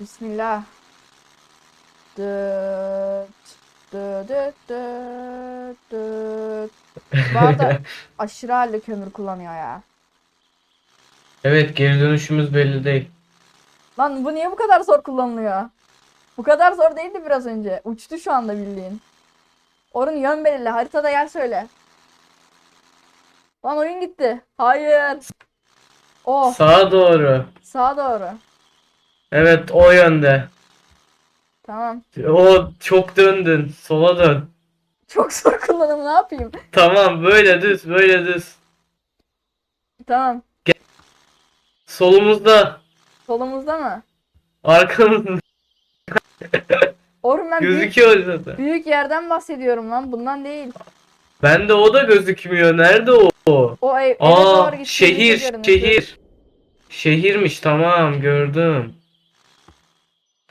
Bismillah. Dıt. Dıt dıt dıt dıt. Bu arada aşırı halde kömür kullanıyor ya. Evet geri dönüşümüz belli değil. Lan bu niye bu kadar zor kullanılıyor? Bu kadar zor değildi biraz önce. Uçtu şu anda bildiğin. Orun yön belirle. Haritada yer söyle. Lan oyun gitti. Hayır. Oh Sağa doğru. sağa doğru. Evet o yönde. Tamam. O çok döndün. Sola dön. Çok zor kullanım ne yapayım? Tamam böyle düz böyle düz. Tamam. Solumuzda. Solumuzda mı? Arkamızda Orun ben büyük, gözüküyor zaten. büyük yerden bahsediyorum lan. Bundan değil. Bende o da gözükmüyor. Nerede o? O ev, eve Aa doğru şehir şehir. Şehirmiş tamam gördüm.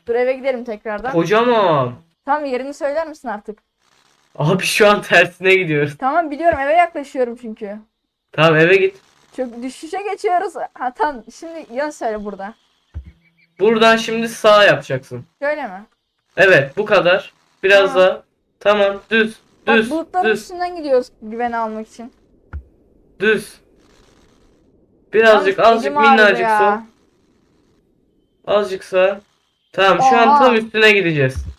Dur eve gidelim tekrardan. Kocaman. Tamam yerini söyler misin artık? Abi şu an tersine gidiyoruz. Tamam biliyorum eve yaklaşıyorum çünkü. Tamam eve git. Çok düşüşe geçiyoruz. Ha tamam şimdi yön söyle burada. Buradan şimdi sağ yapacaksın. Şöyle mi? Evet bu kadar. Biraz Tamam. daha. Tamam düz. Bak Düz. bulutların Düz. üstünden gidiyoruz güveni almak için. Düz. Birazcık Yalnız azıcık elim ağrıdı minnacık ya. sağ. Azıcık sağ. Tamam şu an tam üstüne gideceğiz.